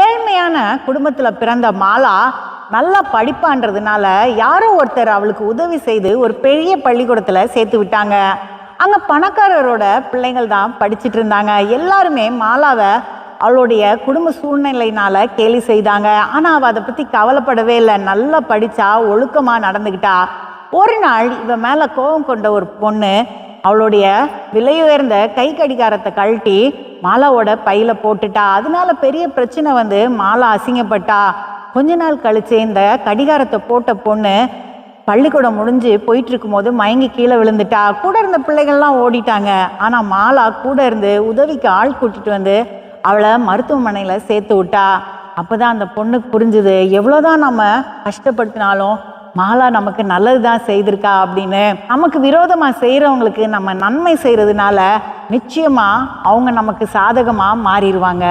ஏழ்மையான குடும்பத்தில் பிறந்த மாலா நல்லா படிப்பான்றதுனால யாரோ ஒருத்தர் அவளுக்கு உதவி செய்து ஒரு பெரிய பள்ளிக்கூடத்தில் சேர்த்து விட்டாங்க. அங்கே பணக்காரரோட பிள்ளைங்கள் தான் படிச்சுட்டு இருந்தாங்க. எல்லாருமே மாலாவை அவளுடைய குடும்ப சூழ்நிலையினால் கேலி செய்தாங்க. ஆனால் அவள் அதை பற்றி கவலைப்படவே இல்லை. நல்லா படித்தா ஒழுக்கமாக நடந்துக்கிட்டா. ஒரு நாள் இவன் மேலே கோபம் கொண்ட ஒரு பொண்ணு அவளுடைய விலையுயர்ந்த கை கடிகாரத்தை கழட்டி மாலாவோட பையில போட்டுட்டா. அதனால பெரிய பிரச்சனை வந்து மாலா அசிங்கப்பட்டா. கொஞ்ச நாள் கழிச்சு இந்த கடிகாரத்தை போட்ட பொண்ணு பள்ளிக்கூடம் முடிஞ்சு போயிட்டு இருக்கும்போது மயங்கி கீழே விழுந்துட்டா. கூட இருந்த பிள்ளைகள்லாம் ஓடிட்டாங்க. ஆனால் மாலா கூட இருந்து உதவிக்கு ஆள் கூட்டிட்டு வந்து அவளை மருத்துவமனையில் சேர்த்து விட்டா. அப்பதான் அந்த பொண்ணுக்கு புரிஞ்சுது. எவ்வளோதான் நம்ம கஷ்டப்படுத்தினாலும் மாலா நமக்கு நல்லது தான் செய்திருக்கா அப்படின்னு நமக்கு விரோதமாக செய்கிறவங்களுக்கு நம்ம நன்மை செய்கிறதுனால நிச்சயமாக அவங்க நமக்கு சாதகமாக மாறிடுவாங்க.